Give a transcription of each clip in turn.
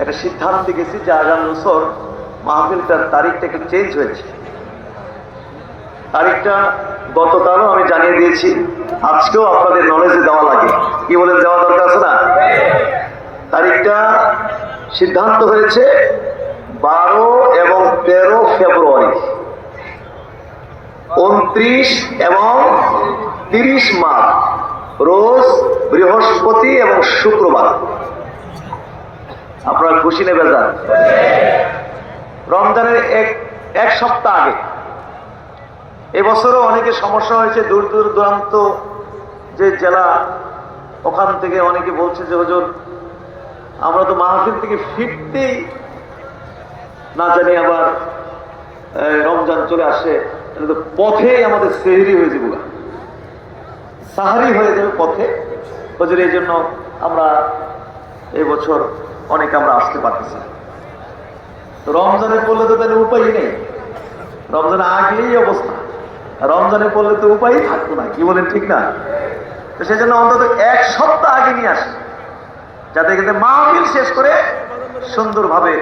একটা সিদ্ধান্তে গেছি যে আগামী বছর মাহফিলটার তারিখটা একটু চেঞ্জ হয়েছে। তারিখটা গতকালও আমি জানিয়ে দিয়েছি। আজকেও আপনাদের নলেজে দেওয়া লাগে। কি বলেন দেওয়া দরকার আছে না? তারিখটা সিদ্ধান্ত হয়েছে বারো এবং তেরো ফেব্রুয়ারি। উনত্রিশ এবং তিরিশ মার্চ, রোজ বৃহস্পতি এবং শুক্রবার। খুশি নেবে যান রমজানের এক এক সপ্তাহ আগে। এবছরও অনেকে সমস্যা হয়েছে, দূর দূর দূরান্ত যে জেলা, ওখান থেকে অনেকে বলছে যে, হজুর, আমরা তো মাহফিল থেকে ফিরতেই না জানি আবার রমজান চলে আসে। তো পথেই আমাদের সেহরি হয়ে যাব সাহারি হয়ে যাবে পথে। হজুর, এই জন্য আমরা এই বছর অনেক আমরা আসতে পারতেছি। তো রমজানে পড়লে তো তাহলে উপায়ই নেই। রমজানে আগেই অবস্থা। রমজানে পড়লে তো উপায়ই থাকতো না, কি বলেন ঠিক না? তো সেই জন্য অন্তত এক সপ্তাহ আগে নিয়ে আসে। যাতে কিন্তু মাহফিল শেষ করে সুন্দরভাবে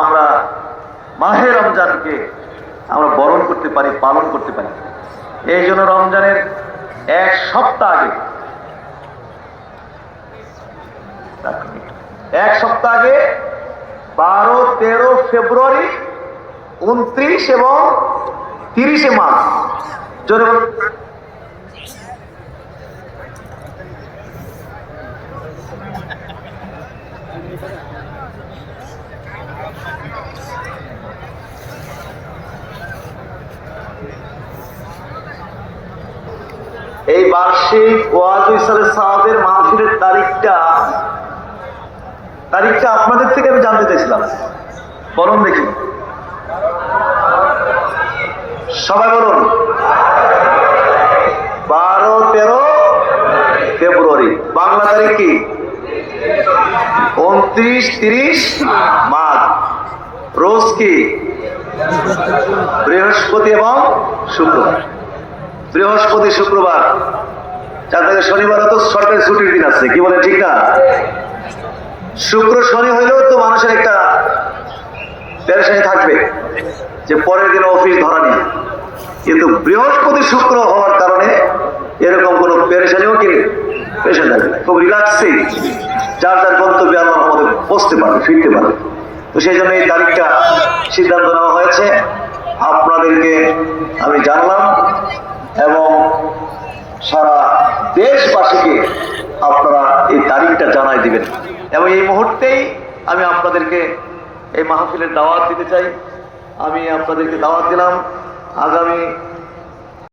আমরা মাহে রমজানকে আমরা বরণ করতে পারি, পালন করতে পারি। এই জন্য রমজানের এক সপ্তাহ আগে। এক সপ্তাহ আগে, বারো, তেরো ফেব্রুয়ারি, উনত্রিশ এবং তিরিশে মার্চ। এই বার্ষিক ওয়াজ সাহাবের মাহফিলের তারিখটা তারিখটা আপনাদের থেকে আমি জানতে চাইছিলাম। বলুন দেখি। সবাই বলুন। বারো, তেরো ফেব্রুয়ারি। বাংলা তারিখ কি? উনত্রিশ, তিরিশ মার্চ রোজ কি? বৃহস্পতি এবং শুক্রবার বৃহস্পতি, শুক্রবার। থেকে শনিবার তো সরকারি ছুটির দিন আছে, কি বলে, ঠিক না? শুক্র শনি হইলেও তো মানুষের একটা পেরেশানি থাকবে যে পরের দিন অফিস ধরা নেই। কিন্তু বৃহস্পতি শুক্র হওয়ার কারণে এরকম কোনো পেরেশানিও কি পেরেশানি থাকবে। খুব রিল্যাক্সিং যার যার গন্তব্যে আল্লাহ আমাদের পৌঁছতে পারবে, ফিরতে পারবে। তো সেই জন্য এই তারিখটা সিদ্ধান্ত নেওয়া হয়েছে। আপনাদেরকে আমি জানলাম এবং সারা দেশবাসীকে আপনারা এই তারিখটা জানাই দিবেন। এবং এই মুহূর্তেই আমি আপনাদেরকে এই মাহফিলের দাওয়াত দিতে চাই। আমি আপনাদেরকে দাওয়াত দিলাম। আগামী